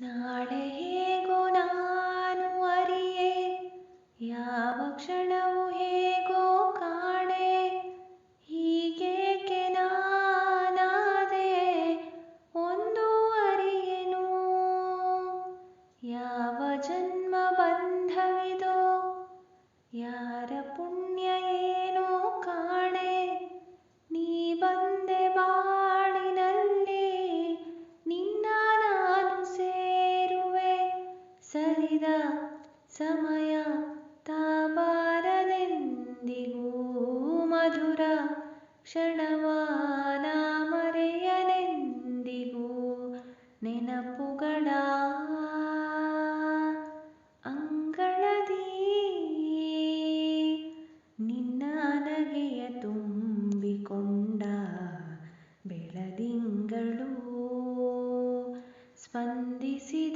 ನಾಳೆ ಹೇಗೋ ನಾನು ಅರಿಯೆ, ಯಾವ ಕ್ಷಣವು ಹೇಗೋ ಕಾಣೆ. ಹೀಗೇಕೆ ನಾನಾದೆ ಒಂದು ಅರಿಯೆನು? ಯಾವ ಜನ್ಮ ಬಂಧವಿದೋ? ಸಮಯ ತಾಬಾರದೆಂದಿಗೂ ಮಧುರ ಕ್ಷಣವಾನ ಮರೆಯಲೆಂದಿಗೂ ನೆನಪುಗಳ ಅಂಗಳದಿ ನಿನ್ನ ನಗೆಯ ತುಂಬಿಕೊಂಡ ಬೆಳದಿಂಗಳು ಸ್ಪಂದಿಸಿದೆ